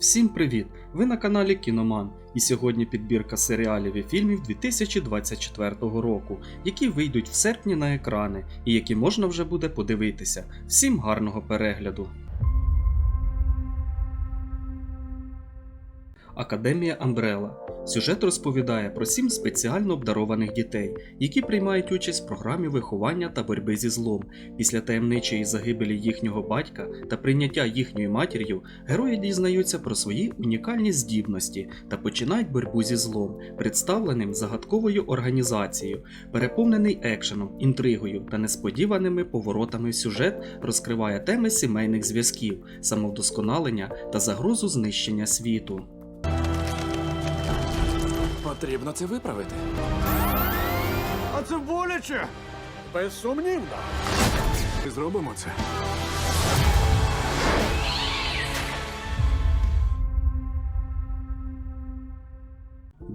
Всім привіт! Ви на каналі Кіноман, і сьогодні підбірка серіалів і фільмів 2024 року, які вийдуть в серпні на екрани і які можна вже буде подивитися. Всім гарного перегляду! Академія Амбрела. Сюжет розповідає про сім спеціально обдарованих дітей, які приймають участь в програмі виховання та боротьби зі злом. Після таємничої загибелі їхнього батька та прийняття їхньою матір'ю, герої дізнаються про свої унікальні здібності та починають боротьбу зі злом, представленим загадковою організацією, переповнений екшеном, інтригою та несподіваними поворотами сюжет розкриває теми сімейних зв'язків, самовдосконалення та загрозу знищення світу. Потрібно це виправити. А це боляче! Безсумнівно. Зробимо це.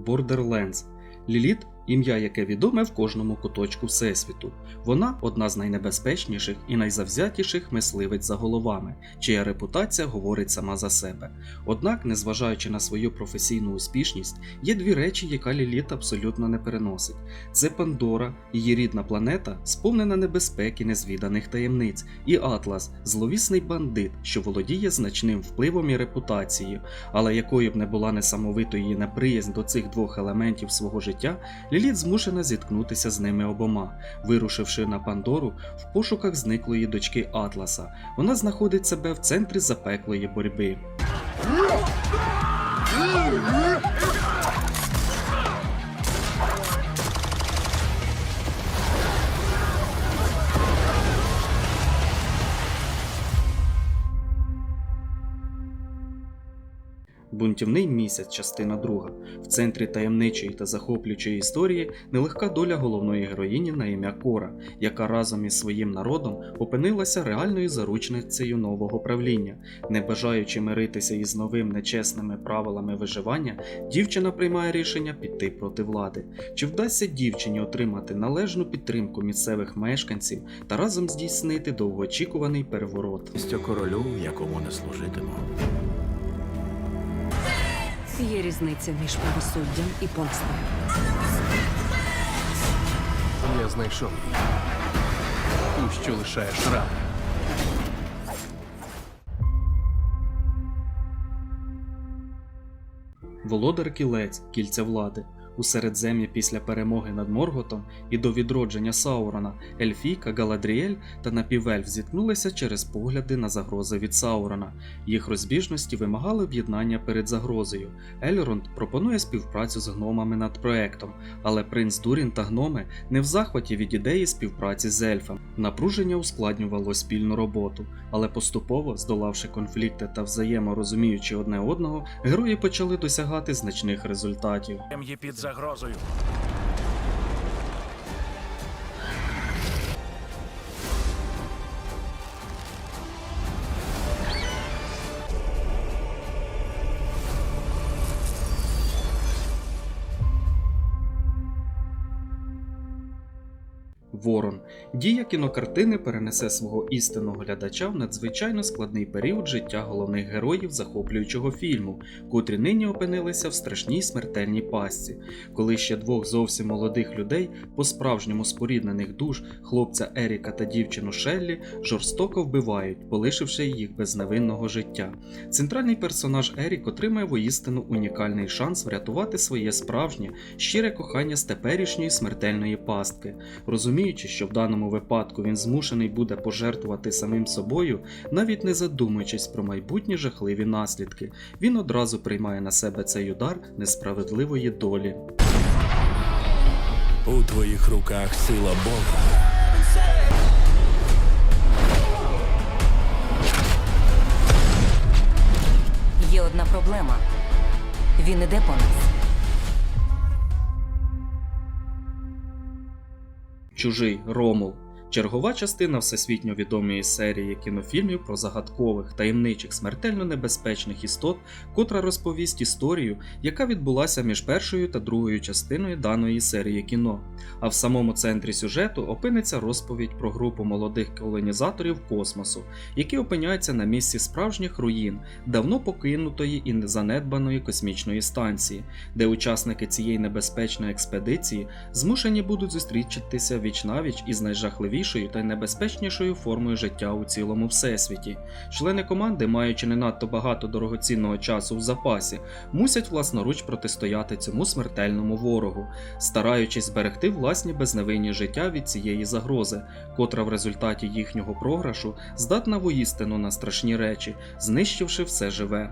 Borderlands. Ліліт ім'я, яке відоме в кожному куточку Всесвіту. Вона одна з найнебезпечніших і найзавзятіших мисливець за головами, чия репутація говорить сама за себе. Однак, незважаючи на свою професійну успішність, є дві речі, яка Ліліт абсолютно не переносить: це Пандора, її рідна планета, сповнена небезпеки незвіданих таємниць, і Атлас, зловісний бандит, що володіє значним впливом і репутацією, але якою б не була несамовито її неприязнь до цих двох елементів свого життя, Ліліт змушена зіткнутися з ними обома, вирушивши на Пандору в пошуках зниклої дочки Атласа. Вона знаходить себе в центрі запеклої боротьби. Бунтівний місяць, частина друга. В центрі таємничої та захоплюючої історії нелегка доля головної героїні на ім'я Кора, яка разом із своїм народом опинилася реальною заручницею нового правління. Не бажаючи миритися із новим нечесними правилами виживання, дівчина приймає рішення піти проти влади. Чи вдасться дівчині отримати належну підтримку місцевих мешканців та разом здійснити довгоочікуваний переворот? Королю, якому не служитиму. Є різниця між правосуддям і помстою. Я знайшов її. Ту, що лишає шрам. Володар Кілець, кільця влади. У середзем'ї після перемоги над Морготом і до відродження Саурона Ельфійка, Галадріель та напівельф зіткнулися через погляди на загрози від Саурона. Їх розбіжності вимагали об'єднання перед загрозою. Ельронд пропонує співпрацю з гномами над проектом, але принц Дурін та гноми не в захваті від ідеї співпраці з ельфом. Напруження ускладнювало спільну роботу, але поступово, здолавши конфлікти та взаєморозуміючи одне одного, герої почали досягати значних результатів. Загрозою. Ворон. Дія кінокартини перенесе свого істинного глядача в надзвичайно складний період життя головних героїв захоплюючого фільму, котрі нині опинилися в страшній смертельній пастці, коли ще двох зовсім молодих людей, по-справжньому споріднених душ, хлопця Еріка та дівчину Шеллі, жорстоко вбивають, полишивши їх без невинного життя. Центральний персонаж Ерік отримає воістину унікальний шанс врятувати своє справжнє, щире кохання з теперішньої смертельної пастки. Розуміючи, що в даному випадку він змушений буде пожертвувати самим собою, навіть не задумуючись про майбутні жахливі наслідки, він одразу приймає на себе цей удар несправедливої долі. У твоїх руках сила Бога. Є одна проблема. Він іде по нас. Чужий Ромул. Чергова частина всесвітньо відомої серії кінофільмів про загадкових, таємничих, смертельно небезпечних істот, котра розповість історію, яка відбулася між першою та другою частиною даної серії кіно. А в самому центрі сюжету опиниться розповідь про групу молодих колонізаторів космосу, які опиняються на місці справжніх руїн, давно покинутої і занедбаної космічної станції, де учасники цієї небезпечної експедиції змушені будуть зустрічатися віч-навіч із найжахливішою та небезпечнішою формою життя у цілому всесвіті. Члени команди, маючи не надто багато дорогоцінного часу в запасі, мусять власноруч протистояти цьому смертельному ворогу, стараючись зберегти власні безневинні життя від цієї загрози, котра в результаті їхнього програшу здатна воістину на страшні речі, знищивши все живе.